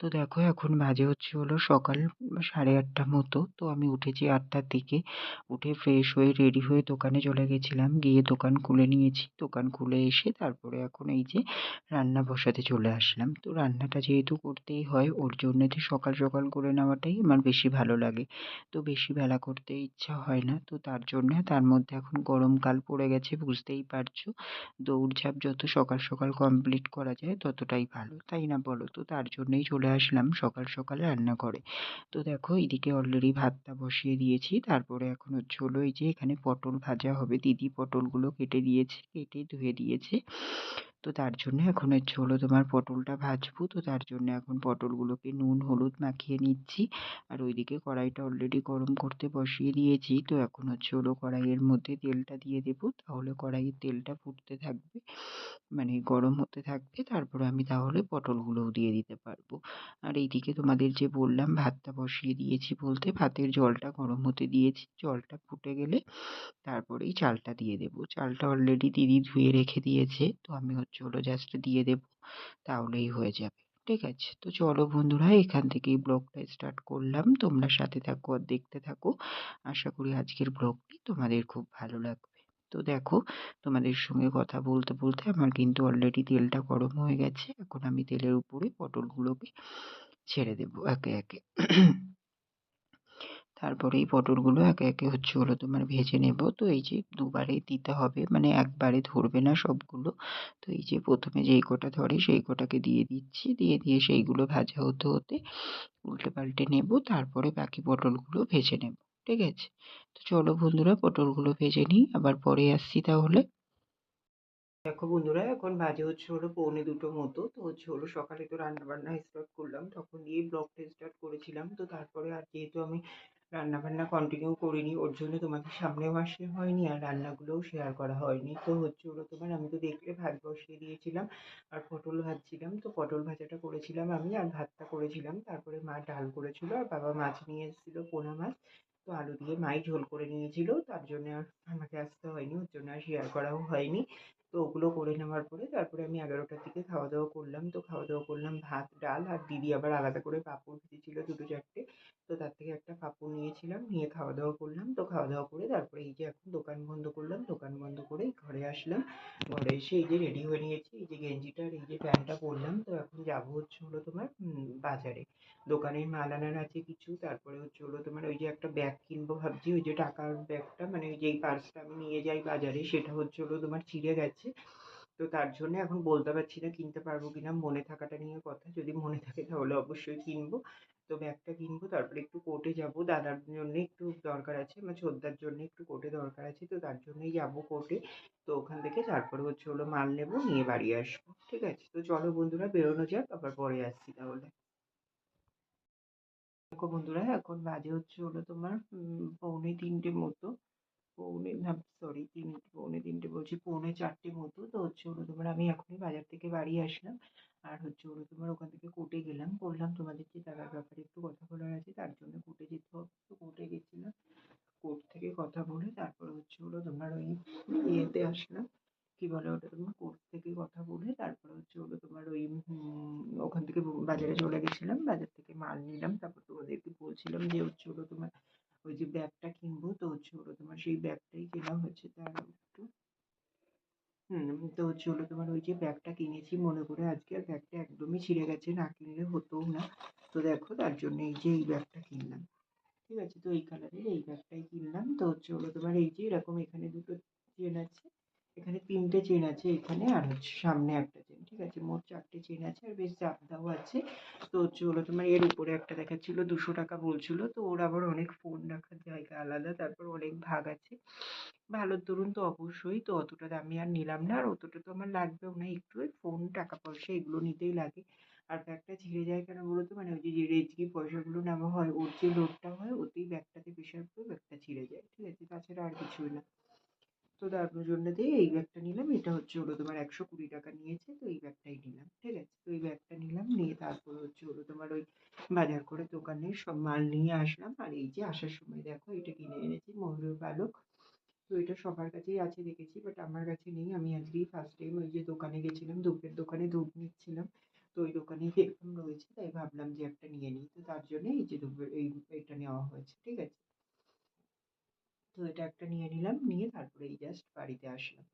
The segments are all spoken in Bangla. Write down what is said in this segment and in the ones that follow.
তো দেখো এখন বাজে হচ্ছে হলো সকাল সাড়ে আটটা মতো। তো আমি উঠেছি আটটার দিকে। উঠে ফ্রেশ হয়ে রেডি হয়ে দোকানে চলে গেছিলাম। গিয়ে দোকান খুলে নিয়েছি। দোকান খুলে এসে তারপরে এখন এই যে রান্না বসাতে চলে আসলাম। তো রান্নাটা যেহেতু করতেই হয়, ওর জন্য জন্যে সকাল সকাল করে নেওয়াটাই আমার বেশি ভালো লাগে। তো বেশি বেলা করতে ইচ্ছা হয় না। তো তার জন্য তার মধ্যে এখন গরমকাল পড়ে গেছে, বুঝতেই পারছ। দৌড়ঝাঁপ যত সকাল সকাল কমপ্লিট করা যায় ততটাই ভালো। তাই না বলো? তো তার জন্যই চলে আসলাম সকাল সকালে রান্না করে। তো দেখো, এদিকে অলরেডি ভাতটা বসিয়ে দিয়েছি। তারপরে এখন হচ্ছে হলো এই যে এখানে পটল ভাজা হবে। দিদি পটলগুলো কেটে দিয়েছে, কেটে ধুয়ে দিয়েছে। তো তার জন্য এখন হচ্ছে হলো তোমার পটলটা ভাজবো। তো তার জন্য এখন পটলগুলোকে নুন, হলুদ মাখিয়ে নিচ্ছি। আর ওইদিকে কড়াইটা অলরেডি গরম করতে বসিয়ে দিয়েছি। তো এখন হচ্ছে হলো কড়াইয়ের মধ্যে তেলটা দিয়ে দেবো। তাহলে কড়াইয়ের তেলটা ফুটতে থাকবে মানে গরম হতে থাকবে। তারপরে আমি তাহলে পটলগুলোও দিয়ে দিতে পারব। আর এইদিকে তোমাদের যে বললাম, ভাতটা বসিয়ে দিয়েছি বলতে, ভাতের জলটা গরম হতে দিয়েছি। জলটা ফুটে গেলে তারপরেই চালটা দিয়ে দেবো। চালটা অলরেডি দিদি ধুয়ে রেখে দিয়েছে। তো আমি হচ্ছে হলো জাস্ট দিয়ে দেবো, তাহলেই হয়ে যাবে। ঠিক আছে? তো চলো বন্ধুরা, এখান থেকেই ব্লগটা স্টার্ট করলাম। তোমরা সাথে থাকো আর দেখতে থাকো। আশা করি আজকের ব্লগটি তোমাদের খুব ভালো লাগবে। তো দেখো, তোমাদের সঙ্গে কথা বলতে বলতে আমার কিন্তু অলরেডি তেলটা গরম হয়ে গেছে। এখন আমি তেলের উপরে পটলগুলোকে ছেড়ে দেবো একে একে। তারপরে এই পটলগুলো একে একে হচ্ছে হলো তোমার ভেজে নেব। তো এই যে দুবারে দিতে হবে মানে একবারে ধরবে না সবগুলো। তো এই যে প্রথমে যেই কটা ধরে সেই কটাকে দিয়ে দিচ্ছি। দিয়ে দিয়ে সেইগুলো ভাজা হতে হতে উল্টে পাল্টে নেব, তারপরে বাকি পটলগুলো ভেজে নেব, ঠিক আছে? তো চলো বন্ধুরা, পটলগুলো ভেজে নিই, আবার পরে আসছি তাহলে। দেখো বন্ধুরা, এখন বাজে হচ্ছে হলো পৌনে দুটো মতো। তো হচ্ছে হলো সকালে তো রান্না বান্না স্টার্ট করলাম, তখন দিয়েই ব্লগটা স্টার্ট করেছিলাম। তো তারপরে আর যেহেতু আমি রান্না বান্না কন্টিনিউ করিনি, ওর জন্য তোমাদের সামনেও মাসে হয়নি আর রান্নাগুলোও শেয়ার করা হয়নি। তো হচ্ছে হলো তোমার, আমি তো দেখলে ভাত বসিয়ে দিয়েছিলাম আর পটল ভাজছিলাম। তো পটল ভাজাটা করেছিলাম আমি আর ভাতটা করেছিলাম। তারপরে মা ডাল করেছিল আর বাবা মাছ নিয়ে এসেছিল পোনা মাছ। তো আলু দিয়ে মাই ঝোল করে নিয়েছিল, তার জন্য আমাকে আসতে হয়নি, ওর জন্য আর শেয়ার করাও হয়নি। তো ওগুলো করে নেওয়ার পরে তারপরে আমি এগারোটার দিকে খাওয়া দাওয়া করলাম। তো খাওয়া দাওয়া করলাম ভাত, ডাল আর দিদি আবার আলাদা করে পাঁপড় ভেজেছিল দুটো চারটে। তো তার থেকে একটা পাঁপড় নিয়েছিলাম, নিয়ে খাওয়া দাওয়া করলাম। তো খাওয়া দাওয়া করে তারপরে এই যে এখন দোকান বন্ধ করলাম, দোকান বন্ধ করে ঘরে আসলাম। ঘরে এসে এই যে রেডি হয়ে নিয়েছি, এই যে গেঞ্জিটা আর এই যে প্যান্টটা পরলাম। তো এখন যাব হচ্ছে হলো তোমার বাজারে। দোকানের মাল আনার আছে কিছু, তারপরে হচ্ছে হলো তোমার ওই যে একটা ব্যাগ কিনবো ভাবছি, ওই যে টাকার ব্যাগটা মানে ওই যেই পার্সটা আমি নিয়ে যাই বাজারে, সেটা হচ্ছে হলো তোমার ছিঁড়ে গেছে। তো তার জন্য এখন বলতে পারছি না কিনতে পারব কি না মনে থাকাটা নিয়ে কথা। যদি মনে থাকে তাহলে অবশ্যই কিনবো। তো ব্যাগটা কিনবো, তারপরে একটু কোর্টে যাব। দাদার জন্য একটু দরকার আছে, আমার ছোদ্দার জন্য একটু কোর্টে দরকার আছে, তো তার জন্যই যাব কোর্টে। তো ওখান থেকে তারপরে হচ্ছে হলো মাল নেব, নিয়ে বাড়ি আসব। ঠিক আছে? তো চলো বন্ধুরা, বেরোনো যাক, আবার পরে আসছি তাহলে। দেখো বন্ধুরা, এখন বাজে হচ্ছে হলো তোমার পৌনে তিনটে মতো। পৌনে, না সরি তিন, পৌনে তিনটে বলছি, পৌনে চারটে মতো। তো হচ্ছে হলো তোমার আমি এখনই বাজার থেকে বাড়ি আসলাম। আর হচ্ছে হলো তোমার ওখান থেকে কোর্টে গেলাম। বললাম তোমাদের যে টাকার ব্যাপারে একটু কথা বলার আছে, তার জন্য কোর্টে যেতে হবে। তো কোর্টে গেছিলাম, কোর্ট থেকে কথা বলে তারপরে হচ্ছে হলো তোমার ওই ইয়েতে আসলাম। কী বলে ওটা তোমার কোর্ট থেকে কথা বলে তারপরে হচ্ছে হলো তোমার ওই ওখান থেকে বাজারে চলে গেছিলাম, বাজার থেকে মাল নিলাম, তারপর তোমাদেরকে বলছিলাম যে হচ্ছে হলো তোমার ওই যে ব্যাগটা কিনবো, তো হচ্ছে হলো তোমার সেই ব্যাগটাই কেনা হচ্ছে দাঁড়াও একটু। হুম, তো হচ্ছে হলো তোমার ওই যে ব্যাগটা কিনেছি মনে করে আজকে আর ব্যাগটা একদমই ছিঁড়ে গেছে, না কিনলে হতোও না। তো দেখো তার জন্য এই যে এই ব্যাগটা কিনলাম। ঠিক আছে, তো এই কালারের এই ব্যাগটাই কিনলাম। তো হচ্ছে হলো তোমার এই যে এরকম এখানে দুটো চেন আছে। এখানে তিনটে চেন আছে, এখানে আর হচ্ছে সামনে একটা চেন, ঠিক আছে? মোট চারটে চেন আছে আর বেশ চাপদাও আছে। তো হলো তোমার এর উপরে একটা দেখাচ্ছিলো, দুশো টাকা বলছিলো। তো ওর আবার অনেক ফোন রাখার জায়গা আলাদা, তারপর অনেক ভাগ আছে। ভালোর দরুন তো অবশ্যই, তো অতটা দামি আর নিলাম না। আর অতটা তো আমার লাগবেও না, একটু ওই ফোন টাকা পয়সা এগুলো নিতেই লাগে। আর ব্যাগটা ছিঁড়ে যায় কেন বলো তো? মানে ওই যে রেজকে পয়সাগুলো নেওয়া হয়, ওর যে লোডটা হয়, ওতেই ব্যাগটাতে প্রেশার পড়ে ব্যাগটা ছিঁড়ে যায়, ঠিক আছে? তাছাড়া আর কিছুই না। তো তার দিয়ে এই ব্যাগটা নিলাম। এটা হচ্ছে হলো তোমার একশো কুড়ি টাকা নিয়েছে, তো এই ব্যাগটাই নিলাম, ঠিক আছে? তো এই ব্যাগটা নিলাম, নিয়ে তারপর হচ্ছে হলো তোমার ওই বাজার করে দোকানে সব মাল নিয়ে আসলাম। আর এই যে আসার সময় দেখো, এটা কিনে এনেছি, ময়ূরের পালক তো এটা সবার কাছেই আছে, দেখেছি বাট আমার কাছে নেই। আমি আজকেই ফার্স্ট টাইম ওই যে দোকানে গেছিলাম ধূপের দোকানে ধূপ নিচ্ছিলাম। তো ওই দোকানে দেখলাম রয়েছে, তাই ভাবলাম যে একটা নিয়ে নিই। তো তার জন্য এই যে ধূপের এই, এইটা নেওয়া হয়েছে, ঠিক আছে? তো এটা একটা নিয়ে নিলাম, নিয়ে তারপরে এই জাস্ট বাড়িতে আসলাম।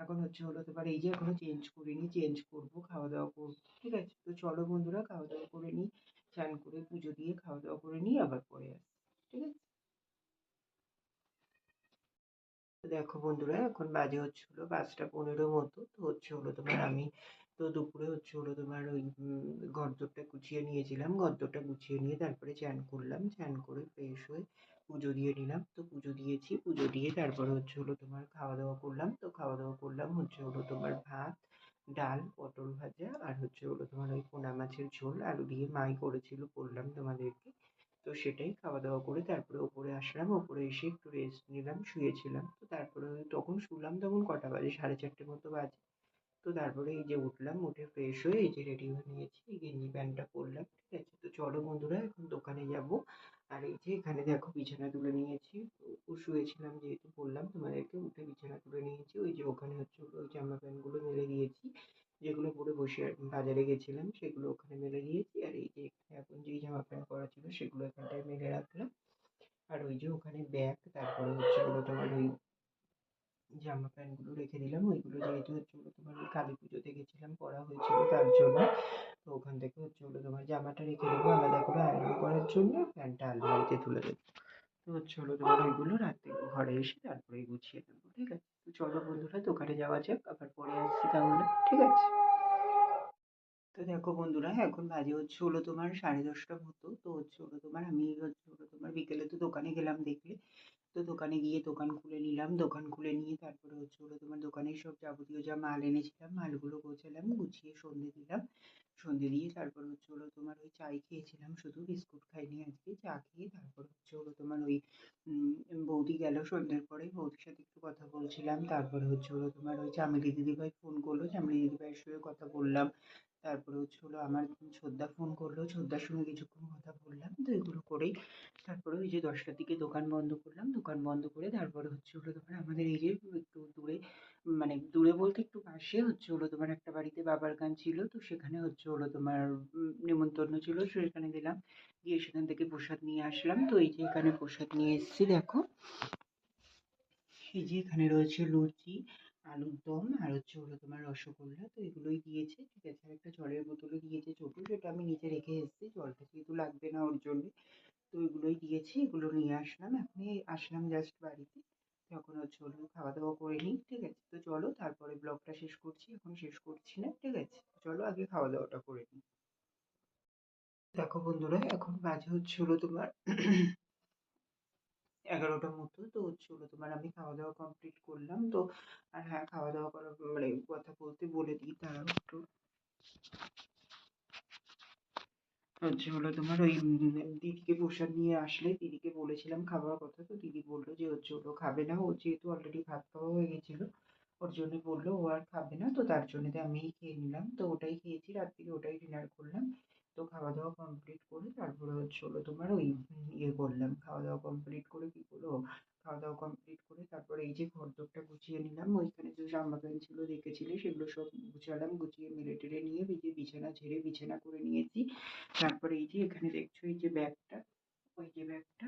এখন হচ্ছে হলো তোমার এই যে এখনও চেঞ্জ করিনি চেঞ্জ করব খাওয়া দাওয়া করব, ঠিক আছে? তো চলো বন্ধুরা খাওয়া দাওয়া করে নিই চান করে পুজো দিয়ে খাওয়া দাওয়া করে নিই আবার পরে আসি ঠিক আছে? দেখো বন্ধুরা, এখন বাজে হচ্ছে হলো পাঁচটা পনেরো মতো, তো হচ্ছে হলো তোমার আমি তো দুপুরে হচ্ছে হলো তোমার ওই ঘরদোরটা গুছিয়ে নিয়েছিলাম। ঘরদোরটা গুছিয়ে নিয়ে তারপরে চান করলাম। চান করে ফ্রেশ হয়ে পুজো দিয়ে নিলাম। তো পুজো দিয়েছি। পুজো দিয়ে তারপরে হচ্ছে হলো তোমার খাওয়া দাওয়া করলাম। তো খাওয়া দাওয়া করলাম হচ্ছে হলো তোমার ভাত, ডাল, পটল ভাজা আর হচ্ছে হলো তোমার ওই পোনা মাছের ঝোল। আলু দিয়ে মাই করেছিল বললাম তোমাদেরকে। তো সেটাই খাওয়া দাওয়া করে তারপরে ওপরে আসলাম। ওপরে এসে একটু রেস্ট নিলাম, শুয়েছিলাম। তো তারপরে তখন শুলাম তখন কটা বাজে? সাড়ে চারটে মতো বাজে। তো তারপরে এই যে উঠলাম, উঠে ফ্রেশ হয়ে এই যে রেডি হয়ে নিয়েছি গেঞ্জি প্যান্টটা পরলাম ঠিক আছে? তো চলো বন্ধুরা, এখন দোকানে যাব। আর এই যে এখানে দেখো বিছানা তুলে নিয়েছি। শুয়েছিলাম যেহেতু বললাম তোমাদেরকে, উঠে বিছানা তুলে নিয়েছি। ওই যে ওখানে হচ্ছে ওই জামা প্যান্টগুলো মেলে দিয়েছি। যেগুলো পরে বসে বাজারে গেছিলাম, সেগুলো ওখানে মেলে দিয়েছি। আর এই যে এখানে যেই জামা প্যান্ট পরা ছিল, সেগুলো এখানটায় মেলে রাখলাম। আর ওই যে ওখানে ব্যাগ তারপরে হচ্ছে তোমার ওই জামা প্যান্টগুলো রেখে দিলাম, ওইগুলো যেহেতু হচ্ছে ওগুলো তোমার ওই কালী পুজোতে গেছিলাম পরা হয়েছিল তার জন্য। তো ওখান থেকে হচ্ছে ওগুলো তোমার জামাটা রেখে দেবো আলাদা করে আয়রন করার জন্য প্যান্টটা আলমারিতে তুলে দেবো। তো হচ্ছে হলো তোমার ওইগুলো রাত্রে ঘরে এসে তারপরে গুছিয়ে নেব, ঠিক আছে? তো চলো বন্ধুরা, দোকানে যাওয়া যাক, আবার পরে আসছি তাহলে, ঠিক আছে? তো দেখো বন্ধুরা, এখন বাজে হচ্ছে হলো তোমার সাড়ে দশটা মতো, তো হচ্ছে হলো তোমার আমি হচ্ছে হলো তোমার বিকেলে তো দোকানে গেলাম দেখলে। তো দোকানে গিয়ে দোকান খুলে নিলাম, দোকান খুলে নিয়ে তারপরে হচ্ছে হলো তোমার দোকানের সব যাবতীয় যা মাল এনেছিলাম, মালগুলো গোছালাম, গুছিয়ে সন্ধে দিলাম। সন্ধে দিয়ে তারপর হচ্ছে হলো তোমার ওই চাই খেয়েছিলাম, শুধু বিস্কুট খাইনি আজকে, চা খেয়ে তারপর হচ্ছে হলো তোমার ওই বৌদি গেল সন্ধ্যের পরে, বৌদির সাথে একটু কথা বলছিলাম, তারপরে হচ্ছে হলো তোমার ওই চামেলি দিদিভাই ফোন করল চামেলি দিদিভাইয়ের সঙ্গে কথা বললাম। তারপরে হচ্ছে হলো আমার শ্রদ্ধা ফোন করল। ছোদ্দার সঙ্গে কিছুক্ষণ কথা বললাম, তো এগুলো করেই তারপরে ওই যে দশটার দিকে দোকান বন্ধ করলাম। দোকান বন্ধ করে তারপরে হচ্ছে হলো তোমার আমাদের এই যে একটু দূরে মানে দূরে বলতে একটু পাশে হচ্ছে হলো তোমার একটা বাড়িতে বাবার গান ছিল, তো সেখানে হচ্ছে হলো তোমার নেমন্তন্ন ছিল, সেখানে গেলাম। গিয়ে সেখান থেকে প্রসাদ নিয়ে আসলাম। তো এই যে এখানে প্রসাদ নিয়ে এসেছি, দেখো। এই যে এখানে রয়েছে লুচি আলুর দম আর হচ্ছে হলো তোমার রসগোল্লা, তো এগুলোই দিয়েছে, ঠিক আছে? আর একটা জলের বোতলও দিয়েছে ছোটো সেটা আমি নিচে রেখে এসেছি, জলটা যেহেতু লাগবে না ওর জন্যে, তো এগুলোই দিয়েছে, এগুলো নিয়ে আসলাম, এখনই আসলাম জাস্ট বাড়িতে, তখন হচ্ছে হলো খাওয়া দাওয়া করে নিই, ঠিক আছে? তো চলো, তারপরে ব্লগটা শেষ করছি, এখন শেষ করছি না, ঠিক আছে? চলো আগে খাওয়া দাওয়াটা করে নিই। দেখো বন্ধুরা, এখন বাজে হচ্ছে হলো তোমার এগারোটার মতো, তো হচ্ছে হলো তোমার আমি খাওয়া দাওয়া কমপ্লিট করলাম। তো, আর হ্যাঁ খাওয়া দাওয়া করার মানে কথা বলতে বলে দিই তারাও একটু হচ্ছে হলো তোমার ওই দিদিকে প্রসাদ নিয়ে আসলে দিদিকে বলেছিলাম খাওয়ার কথা, তো দিদি বলল যে হচ্ছে ওগুলো খাবে না। ও যেহেতু অলরেডি ভাত খাওয়া হয়ে গেছিল, ওর জন্য বলল ও আর খাবে না, তো তার জন্য আমিই খেয়ে নিলাম। তো ওটাই খেয়েছি, রাত্রিরে ওটাই ডিনার করলাম। তো খাওয়া দাওয়া কমপ্লিট করে তারপরে হচ্ছে হলো তোমার ওই ইয়ে করলাম। খাওয়া দাওয়া কমপ্লিট করে কী করব খাওয়া দাওয়া কমপ্লিট করে তারপরে এই যে ঘরদোরটা গুছিয়ে নিলাম, ওইখানে যে জামা প্যান্ট ছিল রেখেছিলে সেগুলো সব গুছালাম, গুছিয়ে মেলে টেলে নিয়ে এই যে বিছানা ঝেড়ে বিছানা করে নিয়েছি। তারপরে এই যে এখানে দেখছ এই যে ব্যাগটা, ওই যে ব্যাগটা,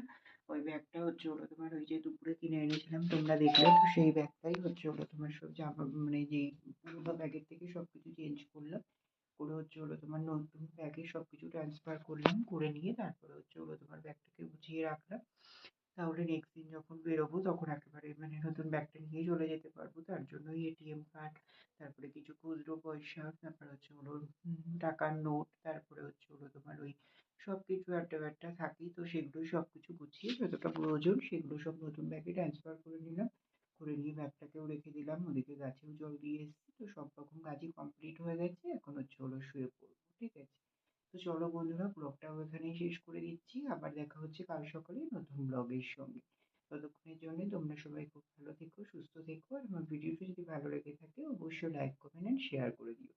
ওই ব্যাগটা হচ্ছে হলো তোমার ওই যে দুপুরে কিনে এনেছিলাম, তোমরা দেখলে। তো সেই ব্যাগটাই হচ্ছে হলো তোমার সব জামা মানে যেই পুরোনো ব্যাগের থেকে সব কিছু চেঞ্জ করলাম। করে হচ্ছে হলো তোমার নতুন ব্যাগে সব কিছু ট্রান্সফার করলাম, করে নিয়ে তারপরে হচ্ছে হলো তোমার ব্যাগটাকে গুছিয়ে রাখলাম। তাহলে নেক্সট দিন যখন বেরোবো তখন একেবারে মানে নতুন ব্যাগটা নিয়ে চলে যেতে পারব। তার জন্যই এটিএম কার্ড তারপরে কিছু খুচরো পয়সা, তারপরে হচ্ছে হলো টাকার নোট তারপরে হচ্ছে হলো তোমার ওই সব কিছু একটা ব্যাগটা থাকেই। তো সেগুলো সব কিছু গুছিয়ে যতটা প্রয়োজন সেগুলো সব নতুন ব্যাগে ট্রান্সফার করে নিলাম। করে নিয়ে ব্যাগটাকেও রেখে দিলাম। ওদিকে গাছেও জল দিয়ে এসেছি। তো সব রকম কাজই কমপ্লিট হয়ে গেছে। এখন হচ্ছে হলো শুয়ে পড়ব, ঠিক আছে? তো চলো বন্ধুরা, ব্লগটাও এখানেই শেষ করে দিচ্ছি। আবার দেখা হচ্ছে কাল সকালে নতুন ব্লগের সঙ্গে। ততক্ষণের জন্য তোমরা সবাই খুব ভালো থেকো, সুস্থ থেকো। আর আমার ভিডিওটি যদি ভালো লেগে থাকে, অবশ্যই লাইক কমেন্ট অ্যান্ড শেয়ার করে দিও।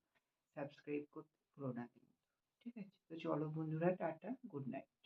সাবস্ক্রাইব করতে ভুলো না কিন্তু, ঠিক আছে? তো চলো বন্ধুরা, টাটা গুড নাইট